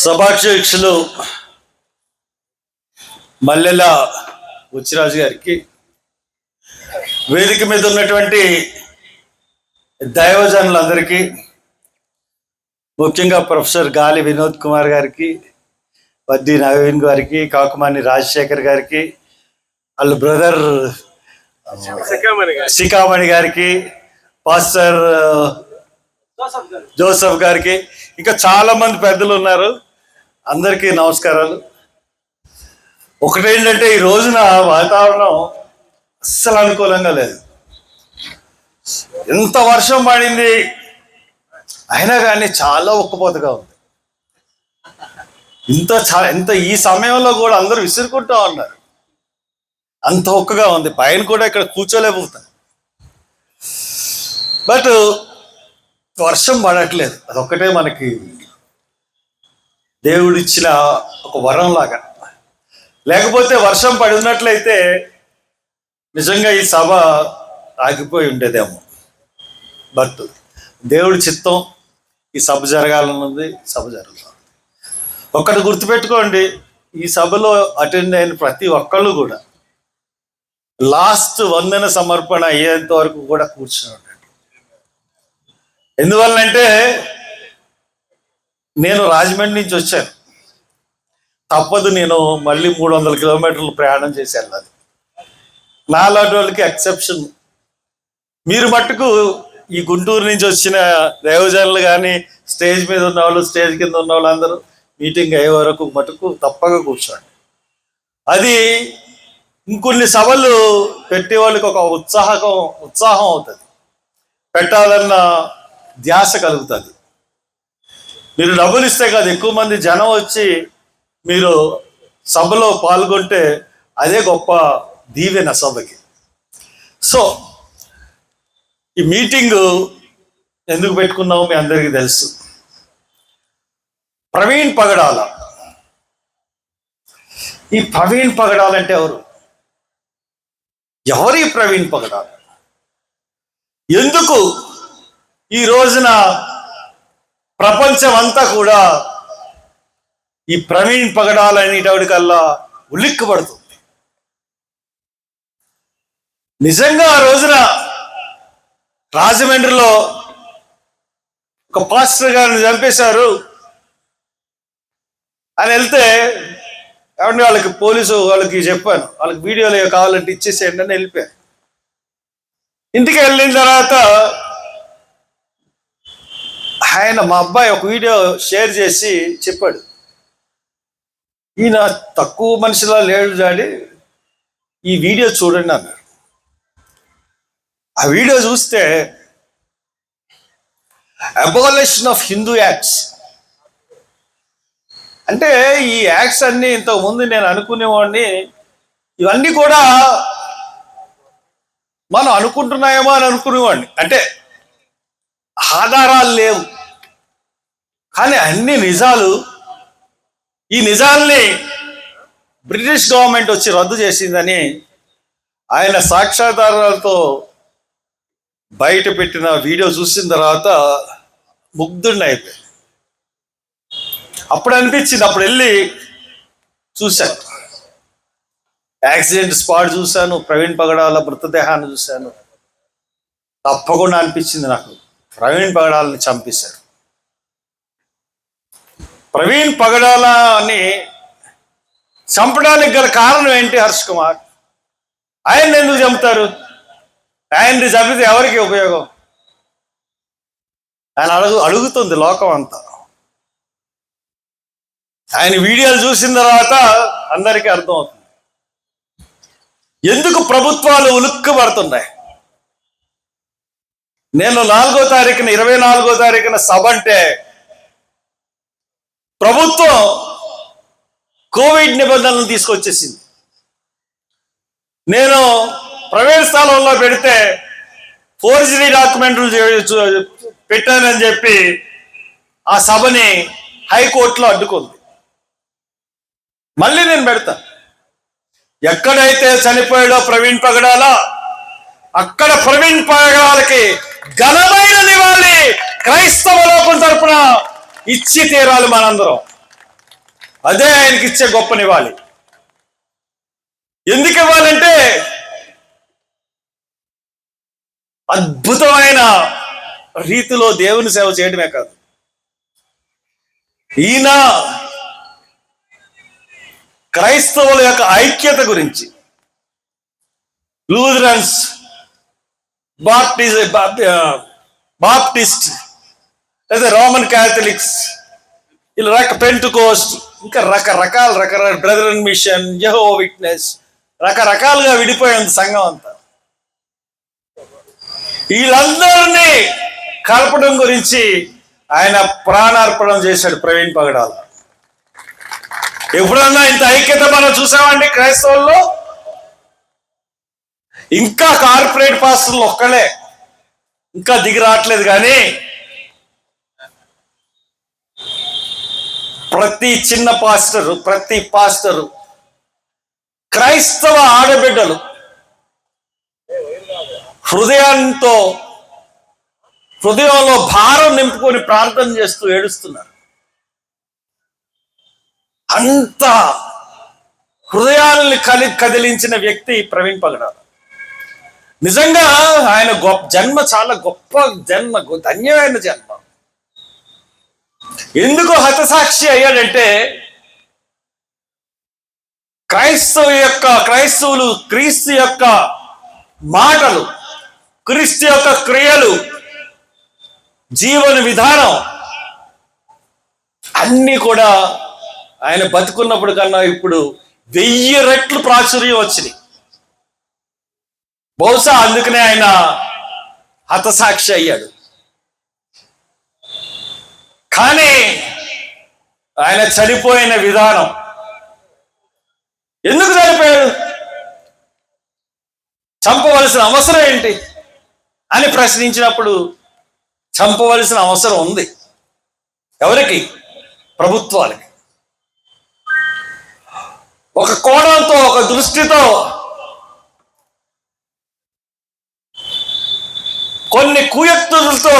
సభాధ్యక్షులు మల్లెల ఉచ్చిరాజు గారికి వేదిక మీద ఉన్నటువంటి దైవజనులందరికీ ముఖ్యంగా ప్రొఫెసర్ గాలి వినోద్ కుమార్ గారికి వడ్డీ నవీన్ గారికి కాకుమాని రాజశేఖర్ గారికి వాళ్ళ బ్రదర్ శిఖామణి గారికి. పాస్టర్ జోసఫ్ గారికి ఇంకా చాలా మంది పెద్దలు ఉన్నారు. అందరికీ నమస్కారాలు. ఒకటేంటంటే ఈ రోజున వాతావరణం అస్సలు అనుకూలంగా లేదు. ఎంత వర్షం పడింది అయినా కానీ చాలా ఉక్కపోతగా ఉంది. ఇంత చా ఇంత ఈ సమయంలో కూడా అందరూ విసురుకుంటా ఉన్నారు. అంత ఒక్కగా ఉంది. పైన కూడా ఇక్కడ కూర్చోలేకపోతాను బట్ వర్షం పడట్లేదు. అదొక్కటే మనకి దేవుడిచ్చిన ఒక వరం లాగా లేకపోతే వర్షం పడినట్లయితే నిజంగా ఈ సభ ఆగిపోయి ఉండేదేమో. బట్ దేవుడి చిత్తం ఈ సభ జరగాలన్నది సభ జరుగుతుంది. ఒక్కటి గుర్తుపెట్టుకోండి ఈ సభలో అటెండ్ అయిన ప్రతి ఒక్కళ్ళు కూడా లాస్ట్ వందన సమర్పణ అయ్యేంత వరకు కూడా కూర్చుని ఉండండి. ఎందువల్లంటే నేను రాజమండ్రి నుంచి వచ్చాను. తప్పదు నేను మళ్ళీ మూడు వందల కిలోమీటర్లు ప్రయాణం చేసి వెళ్ళాలి నాలాంటి వాళ్ళకి ఎక్సెప్షన్. మీరు మట్టుకు ఈ గుంటూరు నుంచి వచ్చిన దైవజనులు కానీ స్టేజ్ మీద ఉన్న వాళ్ళు స్టేజ్ కింద ఉన్న వాళ్ళందరూ మీటింగ్ అయ్యే వరకు మటుకు తప్పక కూర్చోండి. అది ఇంకొన్ని సభలు పెట్టే వాళ్ళకి ఒక ఉత్సాహకం ఉత్సాహం అవుతుంది. పెట్టాలన్న ధ్యాస కలుగుతుంది. మీరు డబ్బులు ఇస్తే కాదు ఎక్కువ మంది జనం వచ్చి మీరు సభలో పాల్గొంటే అదే గొప్ప దీవెన సభకి. సో ఈ మీటింగ్ ఎందుకు పెట్టుకున్నామో మీ అందరికీ తెలుసు. ప్రవీణ్ పగడాల. ఈ ప్రవీణ్ పగడాల అంటే ఎవరు? ఎవరి ప్రవీణ్ పగడాల? ఎందుకు ఈ రోజున ప్రపంచం అంతా కూడా ఈ ప్రవీణ్ పగడాలు అనేటోడికల్లా ఉలిక్కుపడుతుంది. నిజంగా ఆ రోజున రాజమండ్రిలో ఒక పాస్టర్ గారిని చంపేశారు. అని వెళ్తే ఏమంటే వాళ్ళకి పోలీసు వాళ్ళకి చెప్పాను వాళ్ళకి వీడియోలు కావాలంటే ఇచ్చేసేయండి అని వెళ్ళిపోయాను. ఇంటికి వెళ్ళిన తర్వాత ఆయన మా అబ్బాయి ఒక వీడియో షేర్ చేసి చెప్పాడు. ఈయన తక్కువ మనిషిలా లేడు డాడీ ఈ వీడియో చూడండి అన్నాడు ఆ వీడియో చూస్తే అబాలిషన్ ఆఫ్ హిందూ యాక్ట్స్ అంటే ఈ యాక్ట్స్ అన్ని ఇంతకు ముందు నేను అనుకునేవాడిని ఇవన్నీ కూడా మనం అనుకుంటున్నాయేమో అని అనుకునేవాడిని. అంటే ఆధారాలు లేవు. కానీ అన్ని నిజాలు ఈ నిజాల్ని బ్రిటిష్ గవర్నమెంట్ వచ్చి రద్దు చేసిందని ఆయన సాక్ష్యాధారాలతో బయట పెట్టిన వీడియో చూసిన తర్వాత ముగ్ధుడిని అయిపోయి అప్పుడు అనిపించింది అప్పుడు వెళ్ళి చూశాను. యాక్సిడెంట్ స్పాట్ చూశాను ప్రవీణ్ పగడాల మృతదేహాన్ని చూశాను. తప్పకుండా అనిపించింది నాకు. ప్రవీణ్ పగడాలని చంపేశారు ప్రవీణ్ పగడాలని చంపడానికి గల కారణం ఏంటి హర్ష్ కుమార్? ఆయన్ని ఎందుకు చంపుతారు? ఆయన్ని చంపితే ఎవరికి ఉపయోగం? ఆయన అడుగు అడుగుతుంది లోకం అంతా. ఆయన వీడియోలు చూసిన తర్వాత అందరికీ అర్థమవుతుంది. ఎందుకు ప్రభుత్వాలు ఉలుక్కుపడుతున్నాయి? నేను నాలుగో తారీఖున ఇరవై నాలుగో తారీఖున సభ అంటే ప్రభుత్వం కోవిడ్ నిబంధనలు తీసుకొచ్చేసింది. నేను ప్రైవేట్ స్థలంలో పెడితే ఫోర్జరీ డాక్యుమెంట్లు పెట్టానని చెప్పి ఆ సభని హైకోర్టులో అడ్డుకుంది. మళ్ళీ నేను పెడతా. ఎక్కడైతే చనిపోయాడో ప్రవీణ్ పగడాలా అక్కడ ప్రవీణ్ పగడాలకి ఘనమైన నివాళి క్రైస్తవ లోకం తరపున ఇచ్చి తీరాలి మనందరం. అదే ఆయనకి ఇచ్చే గొప్ప నివాళి. ఎందుకు ఇవ్వాలంటే అద్భుతమైన రీతిలో దేవుని సేవ చేయడమే కాదు. ఈయన క్రైస్తవుల యొక్క ఐక్యత గురించి లూథరన్స్ బాప్టిజ్ బాప్టిస్ట్ లేదా రోమన్ క్యాథలిక్స్ ఇలా రక పెంటుకోస్ట్ ఇంకా రకరకాల రకరకాల brother and mission Jehovah witness రకరకాలుగా విడిపోయింది సంఘం అంతా. వీళ్ళందరినీ కలపడం గురించి ఆయన ప్రాణార్పణం చేశాడు ప్రవీణ్ పగడాల. ఎప్పుడన్నా ఇంత ఐక్యత మనం చూసామండి క్రైస్తవుల్లో? ఇంకా కార్పొరేట్ పాస్టర్లు ఒక్కలే ఇంకా దిగి రావట్లేదు కానీ ప్రతి చిన్న పాస్టరు ప్రతి పాస్టరు క్రైస్తవ ఆడబిడ్డలు హృదయంతో హృదయంలో భారం నింపుకొని ప్రార్థన చేస్తూ ఏడుస్తున్నారు. అంత హృదయాల్ని కలి కదిలించిన వ్యక్తి ప్రవీణ్ పగడారు నిజంగా ఆయన గొప్ప జన్మ చాలా గొప్ప జన్మ ధన్యమైన జన్మ. ఎందుకు హతసాక్షి అయ్యాడంటే క్రైస్తవు యొక్క క్రైస్తవులు క్రీస్తు యొక్క మాటలు క్రీస్తు యొక్క క్రియలు జీవన విధానం అన్నీ కూడా ఆయన బతుకున్నప్పుడు కన్నా ఇప్పుడు వెయ్యి రెట్లు ప్రాచుర్యం వచ్చినాయి. బహుశా అందుకనే ఆయన హతసాక్షి అయ్యాడు. కానీ ఆయన చనిపోయిన విధానం ఎందుకు చనిపోయాడు? చంపవలసిన అవసరం ఏంటి అని ప్రశ్నించినప్పుడు చంపవలసిన అవసరం ఉంది. ఎవరికి? ప్రభుత్వాలకి. ఒక కోణంతో ఒక దృష్టితో కొన్ని కుయత్తులతో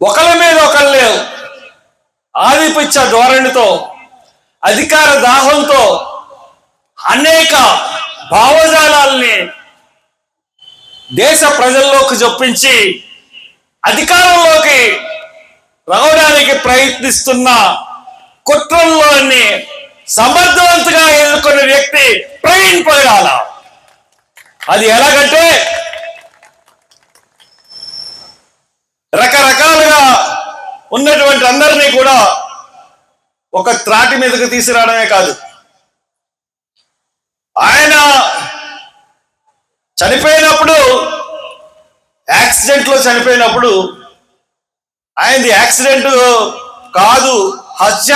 ఒకరి మీద ఒకళ్ళు ఆధిపత్య ధోరణితో అధికార దాహంతో అనేక భావజాలాల్ని దేశ ప్రజల్లోకి చొప్పించి అధికారంలోకి రావడానికి ప్రయత్నిస్తున్న కుట్రల్లోని సమర్థవంతంగా ఎదుర్కొన్న వ్యక్తి ప్రవీణ్ పగడాల అది ఎలాగంటే రకరకాలుగా ఉన్నటువంటి అందరినీ కూడా ఒక త్రాటి మీదకి తీసుకురావడమే కాదు. ఆయన చనిపోయినప్పుడు యాక్సిడెంట్లో చనిపోయినప్పుడు ఆయనది యాక్సిడెంట్ కాదు హత్య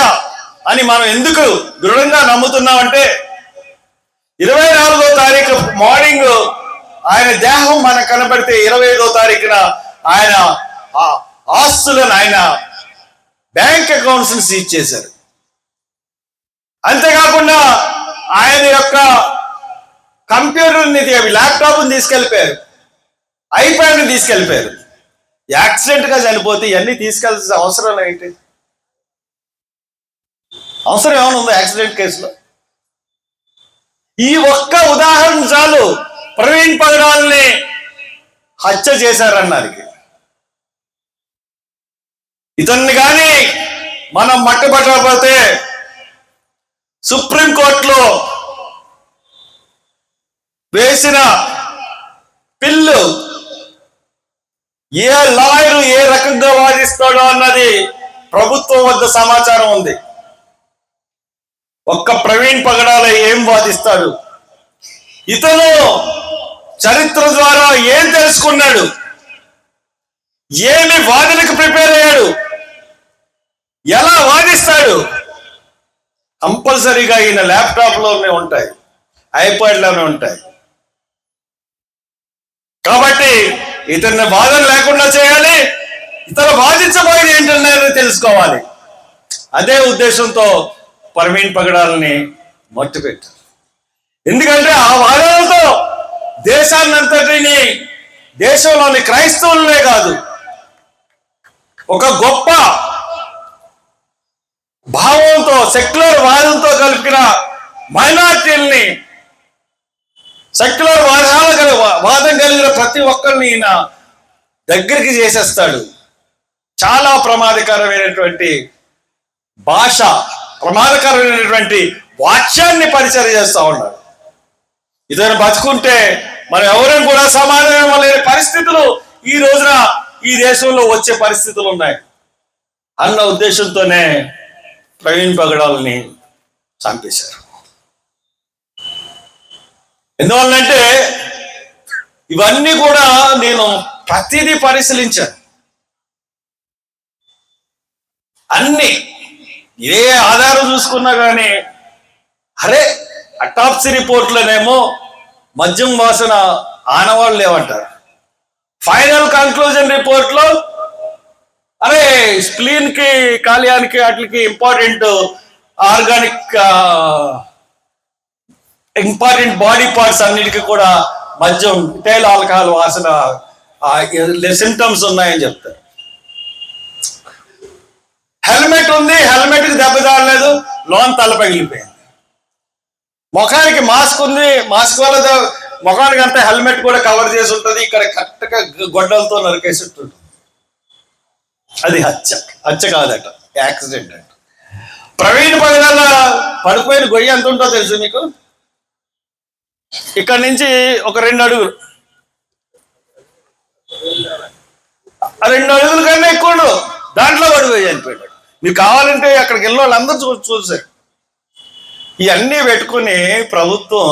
అని మనం ఎందుకు దృఢంగా నమ్ముతున్నామంటే ఇరవై నాలుగో తారీఖు మార్నింగ్ ఆయన దేహం మనకు కనబడితే ఇరవై ఐదో తారీఖున ఆయన ఆస్తులను ఆయన బ్యాంక్ అకౌంట్స్ని సీజ్ చేశారు. అంతేకాకుండా ఆయన యొక్క కంప్యూటర్ని ల్యాప్టాప్ని తీసుకెళ్ళిపోయారు. ఐప్యాడ్ని తీసుకెళ్ళిపోయారు. యాక్సిడెంట్గా చనిపోతే ఇవన్నీ తీసుకెళ్ళాల్సిన అవసరం ఏంటి? అవసరం ఏమైనా ఉందా యాక్సిడెంట్ కేసులో? ఈ ఒక్క ఉదాహరణ చాలు. ప్రవీణ్ పగడాల్ని హత్య చేశారన్నానికి ఇతన్ని కానీ మనం మట్టుబట్టకపోతే సుప్రీంకోర్టులో వేసిన పిల్లు ఏ లాయరు ఏ రకంగా వాదిస్తాడో అన్నది ప్రభుత్వం వద్ద సమాచారం ఉంది. ఒక్క ప్రవీణ్ పగడాల ఏం వాదిస్తాడు? ఇతను చరిత్ర ద్వారా ఏం తెలుసుకున్నాడు? ఏమి వాదనకు ప్రిపేర్ అయ్యాడు? ఎలా వాదిస్తాడు? కంపల్సరీగా ఈయన ల్యాప్టాప్లోనే ఉంటాయి ఐపాడ్ ఉంటాయి. కాబట్టి ఇతన్ని వాదన లేకుండా చేయాలి ఇతను వాదించబోయేది ఏంటనేది తెలుసుకోవాలి. అదే ఉద్దేశంతో పర్వీన్ పగడాలని మట్టుపెట్టారు. ఎందుకంటే ఆ వాదనలతో దేశాన్నంతటిని దేశంలోని క్రైస్తవులనే కాదు ఒక గొప్ప భావంతో సెక్యులర్ వాదంతో కలిపిన మైనార్టీల్ని సెక్యులర్ వాదాలు కలి వాదం కలిగిన ప్రతి ఒక్కరిని ఈయన దగ్గరికి చేసేస్తాడు. చాలా ప్రమాదకరమైనటువంటి భాష ప్రమాదకరమైనటువంటి వాక్యాన్ని పరిచయం చేస్తా ఉన్నాడు. ఇతను బతుకుంటే మనం ఎవరం కూడా సమాధానం లేని పరిస్థితులు ఈ రోజున ఈ దేశంలో వచ్చే పరిస్థితులు ఉన్నాయి. అన్న ఉద్దేశంతోనే ప్రవీణ్ పగడాలని చంపేశారు. ఎందువల్లంటే ఇవన్నీ కూడా నేను ప్రతిదీ పరిశీలించాను. అన్ని ఏ ఆధారం చూసుకున్నా కానీ అరే అటాప్సీ రిపోర్ట్లోనేమో మద్యం వాసన ఆనవాళ్ళు లేవంటారు. ఫైనల్ కన్క్లూజన్ రిపోర్ట్లో అరే స్ప్లీన్కి కాల్యానికి కాలియానికి వాటికి important organic important body parts అన్నిటికీ కూడా మద్యం టైల్ ఆల్కహాల్ వాసన సిమ్టమ్స్ ఉన్నాయని చెప్తారు. హెల్మెట్ ఉంది హెల్మెట్కి దెబ్బ తాగలేదు లోన్ తల పగిలిపోయింది. ముఖానికి మాస్క్ ఉంది మాస్క్ వల్ల ముఖానికి అంతా హెల్మెట్ కూడా కవర్ చేసి ఉంటుంది ఇక్కడ కరెక్ట్గా గొడ్డలతో నరికేసి ఉంటుంది. అది హత్య హత్య కాదట యాక్సిడెంట్ అంట. ప్రవీణ్ పగడాల పడిపోయిన గొయ్యి ఎంత ఉంటుందో తెలుసు మీకు? ఇక్కడ నుంచి ఒక రెండు అడుగులు. ఆ రెండు అడుగులు కన్నా ఎక్కువ దాంట్లో పడిపోయి చనిపోయాడు. మీకు కావాలంటే అక్కడికి వెళ్ళిన వాళ్ళందరూ చూ చూసారు. ఇవన్నీ పెట్టుకుని ప్రభుత్వం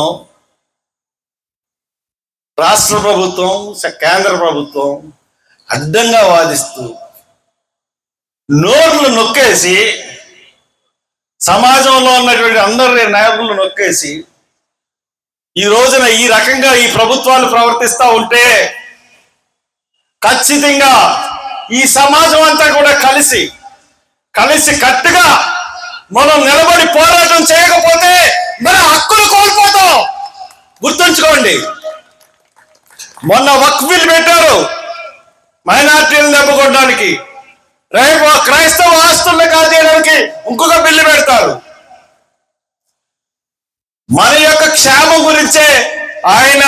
రాష్ట్ర ప్రభుత్వం కేంద్ర ప్రభుత్వం అడ్డంగా వాదిస్తూ నోర్లు నొక్కేసి సమాజంలో ఉన్నటువంటి అందరి నాయకులు నొక్కేసి ఈ రోజున ఈ రకంగా ఈ ప్రభుత్వాలు ప్రవర్తిస్తూ ఉంటే ఖచ్చితంగా ఈ సమాజం అంతా కూడా కలిసి కలిసి కట్టుగా మనం నిలబడి పోరాటం చేయకపోతే మన హక్కులు కోల్పోతాం. గుర్తుంచుకోండి. మొన్న వక్ బిల్ పెట్టారు మైనార్టీలు దెబ్బకొట్టడానికి. రేపు క్రైస్తవ ఆస్తుల్ని కాజేయడానికి ఇంకొక బిల్లు పెడతారు. మన యొక్క క్షేమం గురించే ఆయన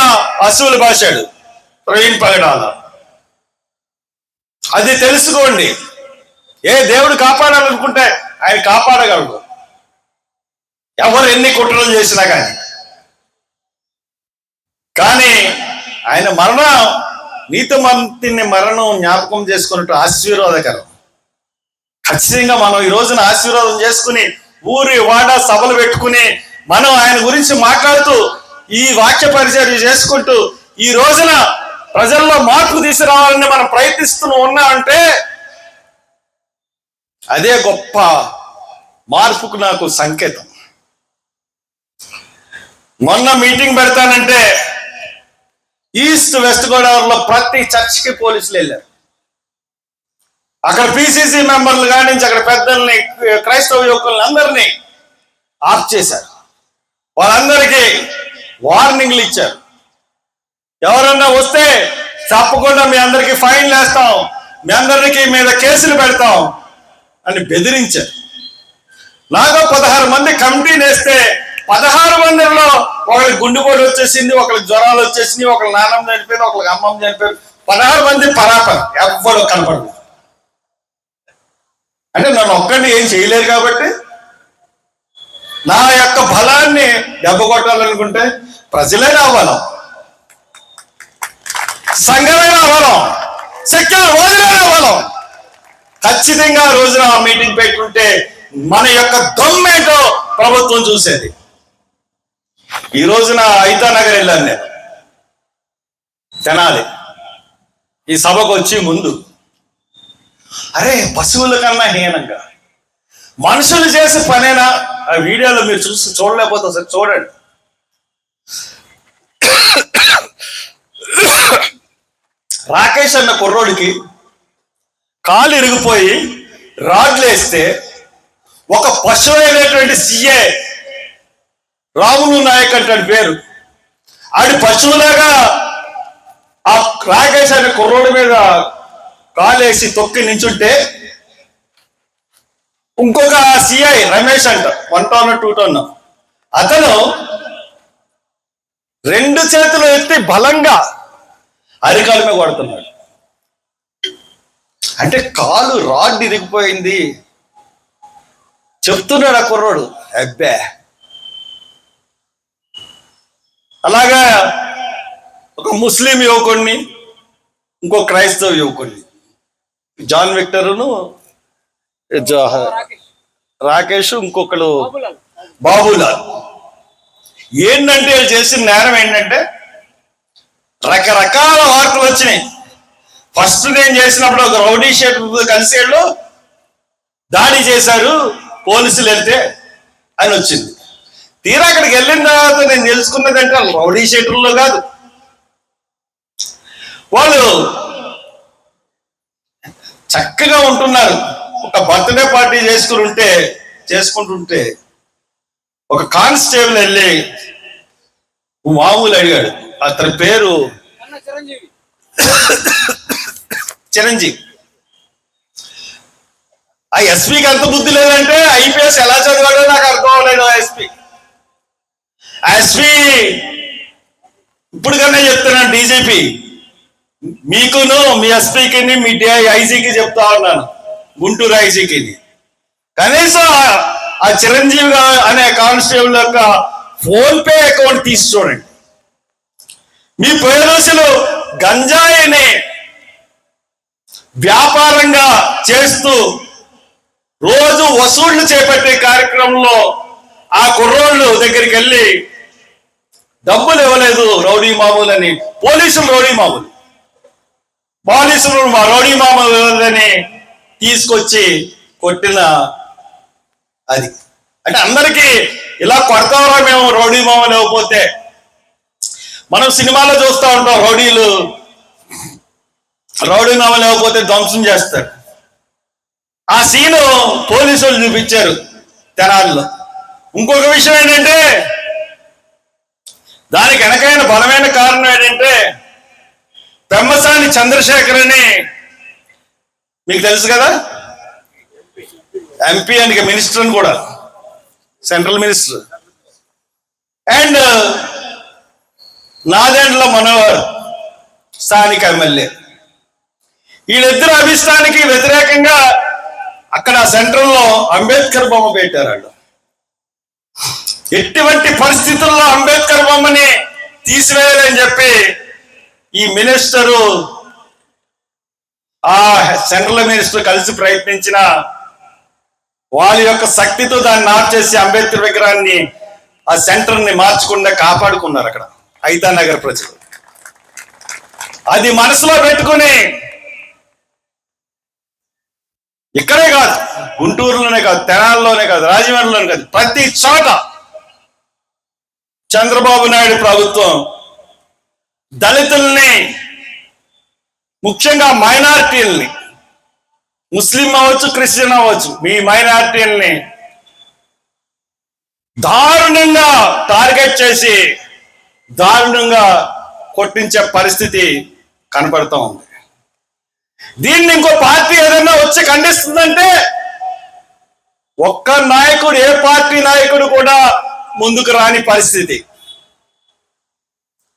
అసూలు భాషాడు ప్రవీణ్ పగడాల అది తెలుసుకోండి. ఏ దేవుడు కాపాడాలనుకుంటే ఆయన కాపాడగలడు. ఎవరు ఎన్ని కుట్రలు చేసినా కానీ. కానీ ఆయన మరణం నీతిమంతిని మరణం జ్ఞాపకం చేసుకున్నట్టు ఆశీర్వాదకరం. ఖచ్చితంగా మనం ఈ రోజున ఆశీర్వాదం చేసుకుని ఊరి వాడ సభలు పెట్టుకుని మనం ఆయన గురించి మాట్లాడుతూ ఈ వాక్య పరిచయం చేసుకుంటూ ఈ రోజున ప్రజల్లో మార్పు తీసుకురావాలని మనం ప్రయత్నిస్తూ ఉన్నామంటే అదే గొప్ప మార్పుకు నాకు సంకేతం. మొన్న మీటింగ్ పెడతానంటే ఈస్ట్ వెస్ట్ గోదావరిలో ప్రతి చర్చ్కి పోలీసులు వెళ్ళారు. అక్కడ పిసిసి మెంబర్లు కాడి నుంచి అక్కడ పెద్దల్ని క్రైస్తవ యువకుల్ని అందరినీ ఆఫ్ చేశారు. వాళ్ళందరికీ వార్నింగ్లు ఇచ్చారు. ఎవరన్నా వస్తే తప్పకుండా మీ అందరికీ ఫైన్లు వేస్తాం. మీ అందరికీ మీద కేసులు పెడతాం. అని బెదిరించారు. నాగా పదహారు మంది కమిటీని వేస్తే పదహారు మందిలో ఒకరికి గుండెపోటు వచ్చేసింది ఒకరికి జ్వరాలు వచ్చేసింది ఒకరి నాన్నమ్మ చనిపోయింది ఒకరికి అమ్మమ్మ చనిపోయింది. పదహారు మంది పరాపరం ఎవ్వరు కనపడదు అంటే నన్ను ఒక్కడిని ఏం చేయలేరు కాబట్టి నా యొక్క బలాన్ని దెబ్బ కొట్టాలనుకుంటే ప్రజలే నా బలం. సంఘమే నా బలం. శక్తుల రోజులే నా బలం. ఖచ్చితంగా ఆ రోజున ఆ మీటింగ్ పెట్టుకుంటే మన యొక్క దొమ్మేంటో ప్రభుత్వం చూసేది. ఈ రోజున ఐతానగర్ వెళ్ళాను నేను. తెనాలి. ఈ సభకు వచ్చి ముందు. అరే పశువుల కన్నా హీనంగా. మనుషులు చేసే పనేనా? ఆ వీడియోలో మీరు చూసి చూడలేకపోతే ఒకసారి చూడండి. రాకేష్ అన్న కుర్రోడికి కాలు ఇరిగిపోయి రాడ్లేస్తే ఒక పశువు సీఏ రాములు నాయక్ అంటే పేరు. ఆడి పశువులాగా ఆ రాకేష్ అనే కుర్రోడి మీద కాలేసి తొక్కి నించుంటే ఇంకొక సిఐ రమేష్ అంట వన్ టౌన్ టూ టౌన్. అతను రెండు చేతులు ఎత్తి బలంగా అరికాల మీద కొడుతున్నాడు. అంటే కాలు రాడ్ ఇరిగిపోయింది. చెప్తున్నాడు ఆ కుర్రోడు? అబ్బే. అలాగా ఒక ముస్లిం యువకుడిని ఇంకో క్రైస్తవ యువకుడిని జాన్ విక్టర్ను రాకేష్ ఇంకొకడు బాబులాల్. ఏంటంటే వీళ్ళు చేసిన నేరం ఏంటంటే రకరకాల వార్తలు వచ్చినాయి. ఫస్ట్ నేను చేసినప్పుడు ఒక రౌడీ షీట్ కలిసి దాడి చేశారు పోలీసులు వెళ్తే అని వచ్చింది. తీరా అక్కడికి వెళ్ళిన తర్వాత నేను తెలుసుకున్నదంటే అంటే రౌడీ షేటర్లో కాదు. వాళ్ళు చక్కగా ఉంటున్నారు. ఒక బర్త్డే పార్టీ చేసుకుని ఉంటే చేసుకుంటుంటే ఒక కానిస్టేబుల్ వెళ్ళి మామూలు అడిగాడు. అతని పేరు చిరంజీవి. ఆ ఎస్పీకి అంత బుద్ధి లేదంటే ఐపీఎస్ ఎలా చదివాడో నాకు అర్థం అవ్వలేదు ఆ ఎస్పీ. ఆ ఎస్పీ ఇప్పుడు కన్నా చెప్తున్నాను డీజీపీ. మీకును మీ ఎస్పీకి మీ ఐజీకి చెప్తా ఉన్నాను. గుంటూరు ఐజీకి కనీసం ఆ- చిరంజీవి అనే కానిస్టేబుల్ యొక్క ఫోన్ పే అకౌంట్ తీసి చూడండి. మీ పోలీసులు గంజాయిని వ్యాపారంగా చేస్తూ రోజు వసూళ్ళు చేపట్టే కార్యక్రమంలో ఆ కుర్రోళ్ళు దగ్గరికి వెళ్ళి డబ్బులు ఇవ్వలేదు రౌడీ మామూలు అని పోలీసులు రౌడీ మామూలు. పోలీసులు మా రౌడీ మామూలు ఇవ్వలేదని తీసుకొచ్చి కొట్టిన అది. అంటే అందరికీ ఇలా కొడతామరా మేము రౌడీ మామూలు ఇవ్వకపోతే మనం సినిమాలో చూస్తూ ఉంటాం రౌడీలు. రౌడీ మామూలు లేకపోతే ధ్వంసం చేస్తారు. ఆ సీను పోలీసులు చూపించారు తెనాలిలో. ఇంకొక విషయం ఏంటంటే దానికి వెనకైన బలమైన కారణం ఏంటంటే పెమ్మసాని చంద్రశేఖర్ అని మీకు తెలుసు కదా? ఎంపీ అండ్ మినిస్టర్ అని కూడా central minister and Nadendla Manohar స్థానిక ఎమ్మెల్యే వీళ్ళిద్దరు అభిష్టానికి వ్యతిరేకంగా అక్కడ సెంట్రల్లో అంబేద్కర్ బొమ్మ పెట్టారు వాళ్ళు ఎటువంటి పరిస్థితుల్లో అంబేద్కర్ బొమ్మని తీసివేయాలని చెప్పి ఈ మినిస్టరు ఆ సెంట్రల్ మినిస్టర్ కలిసి ప్రయత్నించిన వాళ్ళ యొక్క శక్తితో దాన్ని మార్చేసి అంబేద్కర్ విగ్రహాన్ని ఆ సెంటర్ని మార్చకుండా కాపాడుకున్నారు అక్కడ ఐతా నగర్ ప్రజలు. అది మనసులో పెట్టుకుని ఇక్కడే కాదు గుంటూరులోనే కాదు తెనాల్లోనే కాదు రాజమండ్రిలోనే కాదు ప్రతి చోట చంద్రబాబు నాయుడు ప్రభుత్వం దళితుల్ని ముఖ్యంగా మైనార్టీల్ని ముస్లిం అవ్వచ్చు క్రిస్టియన్ అవ్వచ్చు మీ మైనార్టీల్ని దారుణంగా టార్గెట్ చేసి దారుణంగా కొట్టించే పరిస్థితి కనపడుతూ ఉంది. దీన్ని ఇంకో పార్టీ ఏదైనా వచ్చి ఖండిస్తుందంటే ఒక్క నాయకుడు ఏ పార్టీ నాయకుడు కూడా ముందుకు రాని పరిస్థితి.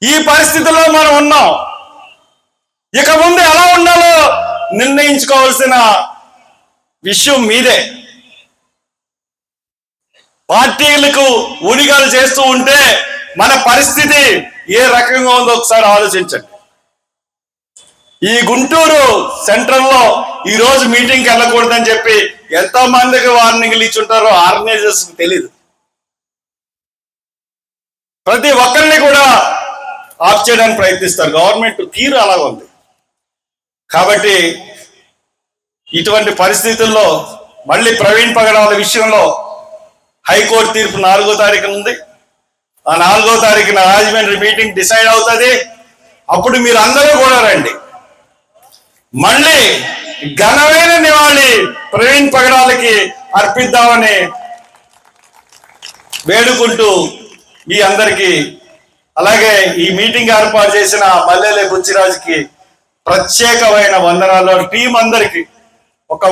ఈ పరిస్థితిలో మనం ఉన్నాం. ఇక ముందు ఎలా ఉండాలో నిర్ణయించుకోవాల్సిన విషయం మీదే. పార్టీలకు ఉనిగాలు చేస్తూ ఉంటే మన పరిస్థితి ఏ రకంగా ఉందో ఒకసారి ఆలోచించండి. ఈ గుంటూరు సెంట్రల్లో ఈ రోజు మీటింగ్ వెళ్ళకూడదని చెప్పి ఎంతో మందికి వార్నింగ్లు ఇచ్చుంటారో ఆర్గనైజర్స్ తెలియదు ప్రతి ఒక్కరిని కూడా ఆఫ్ చేయడానికి ప్రయత్నిస్తారు. గవర్నమెంట్ తీరు అలా ఉంది. కాబట్టి ఇటువంటి పరిస్థితుల్లో మళ్ళీ ప్రవీణ్ పగడాల విషయంలో హైకోర్టు తీర్పు నాలుగో తారీఖున ఉంది. ఆ నాలుగో తారీఖున రాజమండ్రి మీటింగ్ డిసైడ్ అవుతుంది. అప్పుడు మీరు అందరూ కూడా రండి. మళ్ళీ ఘనమైన నివాళి ప్రవీణ్ పగడాలకి అర్పిద్దామని వేడుకుంటూ మీ అందరికీ అలాగే ఈ మీటింగ్ ఏర్పాటు చేసిన మల్లెలే బుచ్చిరాజుకి ప్రత్యేకమైన వందనాలు. టీం అందరికి ఒక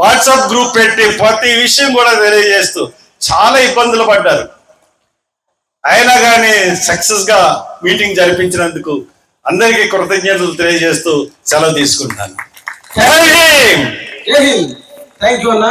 వాట్సాప్ గ్రూప్ పెట్టి ప్రతి విషయం కూడా తెలియజేస్తూ చాలా ఇబ్బందులు పడ్డారు. అయినా కానీ సక్సెస్గా మీటింగ్ జరిపించినందుకు అందరికీ కృతజ్ఞతలు తెలియజేస్తూ సెలవు తీసుకుంటాను. జై హింద్. థ్యాంక్ యూ అన్న.